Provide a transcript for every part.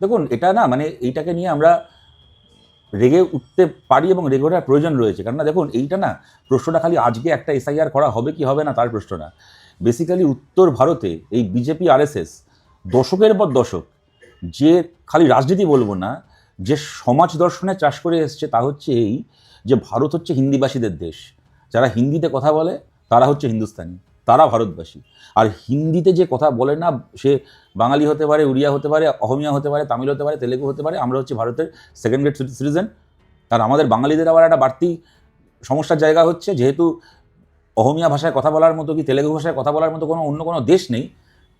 দেখুন, এটা না মানে এইটাকে নিয়ে আমরা রেগে উঠতে পারি এবং রেগে ওঠার প্রয়োজন রয়েছে। কেননা দেখুন, এইটা না, প্রশ্নটা খালি আজকে একটা এসআইআর করা হবে কি হবে না তার প্রশ্ন না। বেসিক্যালি উত্তর ভারতে এই বিজেপি আরএসএস দশকের পর দশক যে খালি রাজনীতি বলব না, যে সমাজ দর্শনে চাষ করে এসছে তা হচ্ছে এই যে ভারত হচ্ছে হিন্দিভাষীদের দেশ। যারা হিন্দিতে কথা বলে, তারা হচ্ছে হিন্দুস্তানি। তারা ভারতবাসী। আর হিন্দিতে যে কথা বলে না, সে বাঙালি হতে পারে, উড়িয়া হতে পারে, অহমিয়া হতে পারে, তামিল হতে পারে, তেলেগু হতে পারে, আমরা হচ্ছে ভারতের সেকেন্ড গ্রেড সিটিজেন আর আমাদের বাঙালিদের আবার একটা বাড়তি সমস্যার জায়গা হচ্ছে, যেহেতু অহমিয়া ভাষায় কথা বলার মতো কি, তেলেগু ভাষায় কথা বলার মতো কোনো অন্য কোনো দেশ নেই,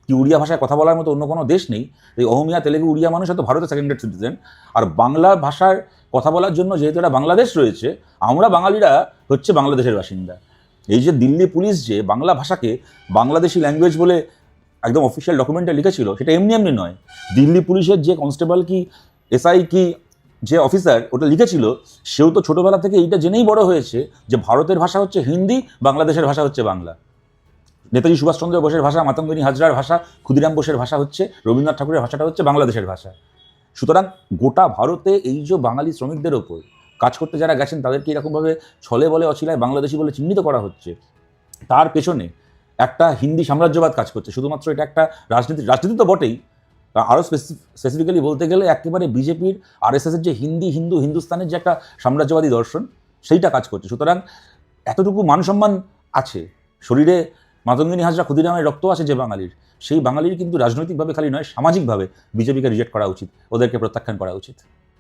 কি উড়িয়া ভাষায় কথা বলার মতো অন্য কোনো দেশ নেই এই অহমিয়া, তেলেগু, উড়িয়া মানুষ হয়তো ভারতের সেকেন্ড গ্রেড সিটিজেন আর বাংলা ভাষার কথা বলার জন্য যেহেতু একটা বাংলাদেশ রয়েছে, আমরা বাঙালিরা হচ্ছে বাংলাদেশের বাসিন্দা। এই যে দিল্লি পুলিশ যে বাংলা ভাষাকে বাংলাদেশি ল্যাঙ্গুয়েজ বলে একদম অফিসিয়াল ডকুমেন্টে লিখেছিল, সেটা এমনি এমনি নয়। দিল্লি পুলিশের যে কনস্টেবল কি এসআই কি, যে অফিসার ওটা লিখেছিল, সেও তো ছোটোবেলা থেকে এইটা জেনেই বড় হয়েছে যে ভারতের ভাষা হচ্ছে হিন্দি, বাংলাদেশের ভাষা হচ্ছে বাংলা। নেতাজি সুভাষচন্দ্র বোসের ভাষা, মাতঙ্গিনী হাজরার ভাষা, ক্ষুদিরাম বোসের ভাষা হচ্ছে, রবীন্দ্রনাথ ঠাকুরের ভাষাটা হচ্ছে বাংলাদেশের ভাষা। সুতরাং গোটা ভারতে এই যে বাঙালি শ্রমিকদের ওপর কাজ করতে যারা গেছেন, তাদেরকে এরকমভাবে ছলে বলে, অছিলায় বাংলাদেশি বলে চিহ্নিত করা হচ্ছে। তার পেছনে একটা হিন্দি সাম্রাজ্যবাদ কাজ করছে। শুধুমাত্র এটা একটা রাজনীতি রাজনীতি তো বটেই। আরও স্পেসিফিক্যালি বলতে গেলে একেবারে বিজেপির আরএসএসের যে হিন্দি, হিন্দু, হিন্দুস্তানের যে একটা সাম্রাজ্যবাদী দর্শন, সেইটা কাজ করছে। সুতরাং এতটুকু মান সম্মান আছে। শরীরে মাতঙ্গিনী হাজরা ক্ষুদিরামের রক্ত আছে যে বাঙালির, সেই বাঙালির কিন্তু রাজনৈতিকভাবে খালি নয়, সামাজিকভাবে বিজেপিকে রিজেক্ট করা উচিত। ওদেরকে প্রত্যাখ্যান করা উচিত।